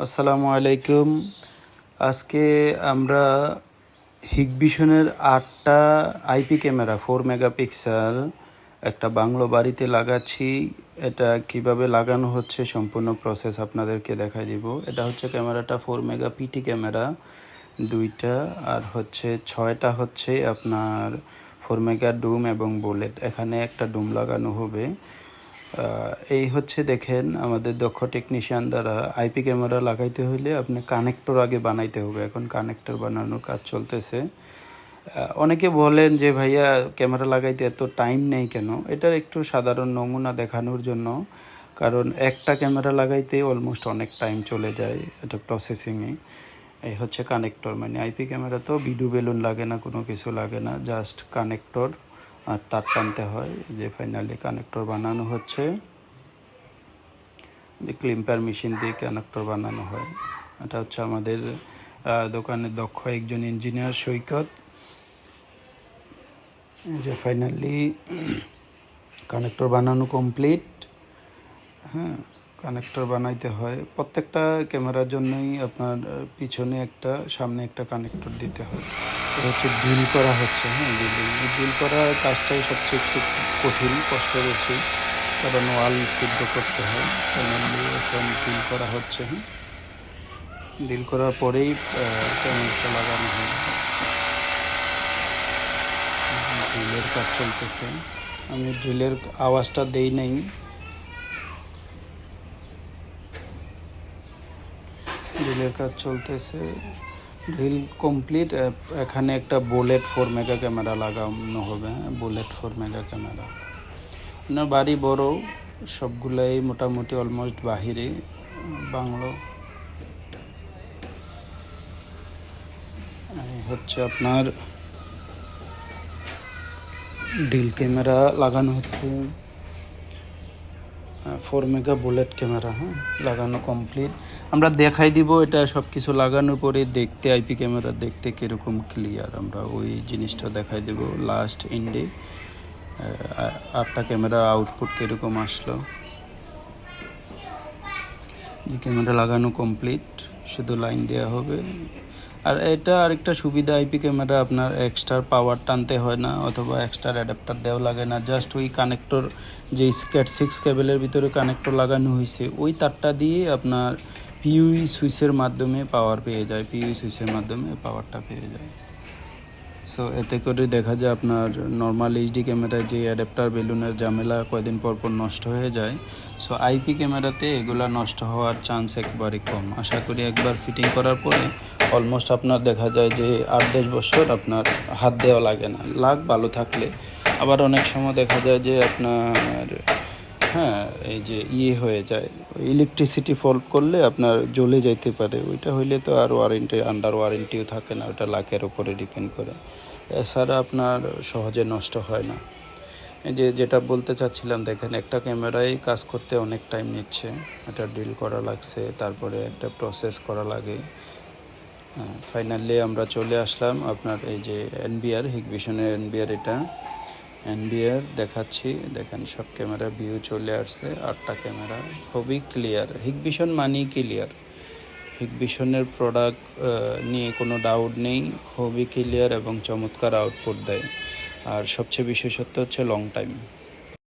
আসসালামু আলাইকুম। আজকে আমরা হিগবিশনের আটটা আইপি ক্যামেরা, ফোর মেগাপিক্সেল, একটা বাংলো বাড়িতে লাগাচ্ছি। এটা কীভাবে লাগানো হচ্ছে সম্পূর্ণ প্রসেস আপনাদেরকে দেখাই দিব। এটা হচ্ছে ক্যামেরাটা, ফোর মেগা পিটি ক্যামেরা দুইটা, আর হচ্ছে ছয়টা হচ্ছে আপনার ফোর মেগা ডুম এবং বুলেট। এখানে একটা ডুম লাগানো হবে। এই হচ্ছে দেখেন আমাদের দক্ষ টেকনিশিয়ান দ্বারা আইপি ক্যামেরা লাগাইতে হলে আপনি কানেক্টর আগে বানাইতে হবে। এখন কানেক্টর বানানোর কাজ চলতেছে। অনেকে বলেন যে, ভাইয়া ক্যামেরা লাগাইতে এত টাইম নেই কেন? এটার একটু সাধারণ নমুনা দেখানোর জন্য। কারণ একটা ক্যামেরা লাগাইতে অলমোস্ট অনেক টাইম চলে যায় এটা প্রসেসিংয়ে এই হচ্ছে কানেক্টর মানে আইপি ক্যামেরা তো বিডু বেলুন লাগে না, কোনো কিছু লাগে না জাস্ট কানেক্টর আর তার টানতে হয় যে ফাইনালি কানেক্টর বানানো হচ্ছে। যে ক্লিম্পার মেশিন দিয়ে কানেক্টর বানানো হয়। এটা হচ্ছে আমাদের দোকানে দোকানের দক্ষ একজন ইঞ্জিনিয়ার সৈকত। যে ফাইনালি কানেক্টর বানানো কমপ্লিট হ্যাঁ। কানেক্টর বানাইতে হয়। প্রত্যেকটা ক্যামেরার জন্যই আপনার পিছনে একটা, সামনে একটা কানেক্টর দিতে হয়। এটা হচ্ছে ড্রিল করা হচ্ছে হ্যাঁ ড্রিল ড্রিল করা কাজটাই সবচেয়ে একটু কঠিন, কষ্ট বেশি। কারণ ওয়াল সিদ্ধ করতে হয় এখন ড্রিল করা হচ্ছে হ্যাঁ। ড্রিল করার পরেই ক্যামেরাটা লাগানো হয়। ড্রিলের কাজ চলতেছে। আমি ড্রিলের আওয়াজটা দেই নাই। ড্রিলের কাজ চলতেছে। ড্রিল কমপ্লিট এখানে একটা বুলেট ফোর মেগা ক্যামেরা লাগানো হবে হ্যাঁ? বুলেট ফোর মেগা ক্যামেরা আপনার বাড়ি বড়, সবগুলাই মোটামুটি অলমোস্ট বাহিরে, বাংলো। হচ্ছে আপনার ডিল ক্যামেরা লাগানো হচ্ছে। ফোর মেগা বুলেট ক্যামেরা হ্যাঁ লাগানো কমপ্লিট আমরা দেখাই দিব এটা সব কিছু লাগানোর পরে দেখতে আইপি ক্যামেরা দেখতে কীরকম ক্লিয়ার আমরা ওই জিনিসটা দেখাই দেব লাস্ট এন্ডে আটটা ক্যামেরা আউটপুট কীরকম আসলো। ক্যামেরা লাগানো কমপ্লিট শুধু লাইন দেওয়া হবে। আর এটা আরেকটা সুবিধা আইপি ক্যামেরা আপনার এক্সট্রা পাওয়ার টানতে হয় না, অথবা এক্সট্রা অ্যাডাপ্টার দেওয়া লাগে না। জাস্ট ওই কানেক্টর যে স্ক্যাট সিক্স কেবেলের ভিতরে কানেক্টর লাগানো হয়েছে, ওই তারটা দিয়ে আপনার পিউই সুইচের মাধ্যমে পাওয়ার পেয়ে যায় পিউই সুইচের মাধ্যমে পাওয়ারটা পেয়ে যায়। সো এতে করে দেখা যায় আপনার নর্মাল এইচডি ক্যামেরায় যে অ্যাডাপ্টার বেলুনের ঝামেলা কয়দিন পর পর নষ্ট হয়ে যায়। সো আইপি ক্যামেরাতে এগুলা নষ্ট হওয়ার চান্স একবারই কম। আশা করি একবার ফিটিং করার পরে অলমোস্ট আপনার দেখা যায় যে আট দশ বছর আপনার হাত দেওয়া লাগে না। লাগ ভালো থাকলে। আবার অনেক সময় দেখা যায় যে আপনার হ্যাঁ এই যে ইয়ে হয়ে যায়। ইলেকট্রিসিটি ফল্ট করলে আপনার জ্বলে যাইতে পারে। ওইটা হইলে তো আর ওয়ারেন্টি আন্ডার ওয়ারেন্টিও থাকে না। ওটা লাখের উপরে ডিপেন্ড করে। এছাড়া আপনার সহজে নষ্ট হয় না। এই যে যেটা বলতে চাচ্ছিলাম, দেখেন, একটা ক্যামেরায় কাজ করতে অনেক টাইম নিচ্ছে। এটা ডিল করা লাগছে, তারপরে একটা প্রসেস করা লাগে। ফাইনালি আমরা চলে আসলাম আপনার এই যে এনবিআর হিগভিশনের এনবিআর এটা। এনবিআর দেখাচ্ছি, দেখেন, সব ক্যামেরা ভিউ চলে আসছে, আটটা ক্যামেরা, খুবই ক্লিয়ার হিকভিশন মানেই ক্লিয়ার হিকভিশনের প্রোডাক্ট নিয়ে কোনো ডাউট নেই, খুবই ক্লিয়ার এবং চমৎকার আউটপুট দেয়। আর সবচেয়ে বিশেষত্ব হচ্ছে লং টাইম